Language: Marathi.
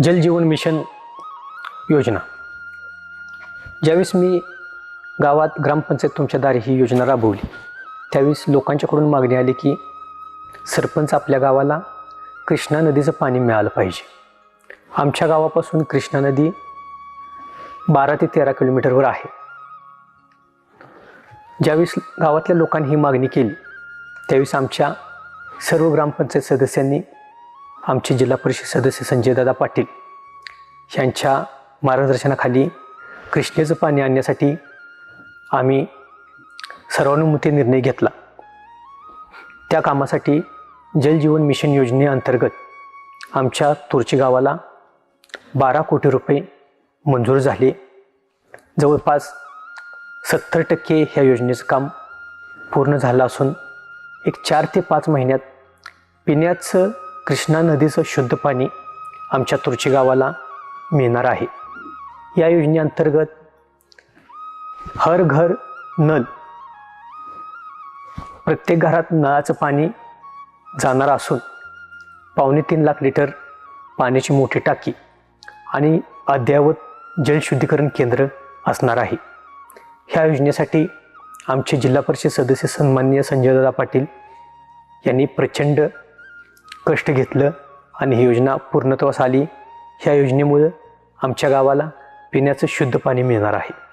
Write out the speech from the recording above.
जलजीवन मिशन योजना. ज्यावेळेस मी गावात ग्रामपंचायत तुमच्या दारी ही योजना राबवली त्यावेळेस लोकांच्याकडून मागणी आली की सरपंच आपल्या गावाला कृष्णा नदीचं पाणी मिळालं पाहिजे. आमच्या गावापासून कृष्णा नदी बारा ते तेरा किलोमीटरवर आहे. ज्यावेळेस गावातल्या लोकांनी ही मागणी केली त्यावेळेस आमच्या सर्व ग्रामपंचायत सदस्यांनी आमचे जिल्हा परिषद सदस्य संजयदादा पाटील यांच्या मार्गदर्शनाखाली कृष्णेचं पाणी आणण्यासाठी आम्ही सर्वानुमती निर्णय घेतला. त्या कामासाठी जलजीवन मिशन योजनेअंतर्गत आमच्या तुरची गावाला बारा कोटी रुपये मंजूर झाले. जवळपास सत्तर टक्के ह्या योजनेचं काम पूर्ण झालं असून एक चार ते पाच महिन्यात पिण्याचं कृष्णा नदीचं शुद्ध पाणी आमच्या तुरची गावाला मिळणार आहे. या योजनेअंतर्गत हर घर नल प्रत्येक घरात नळाचं पाणी जाणार असून पावणे तीन लाख लिटर पाण्याची मोठी टाकी आणि अद्ययावत जलशुद्धीकरण केंद्र असणार आहे. ह्या योजनेसाठी आमचे जिल्हा परिषद सदस्य सन्माननीय संजयदादा पाटील यांनी प्रचंड कष्ट घेतलं आणि ही योजना पूर्णत्वास आली ह्या योजनेमुळं आमच्या गावाला पिण्याचं शुद्ध पाणी मिळणार आहे.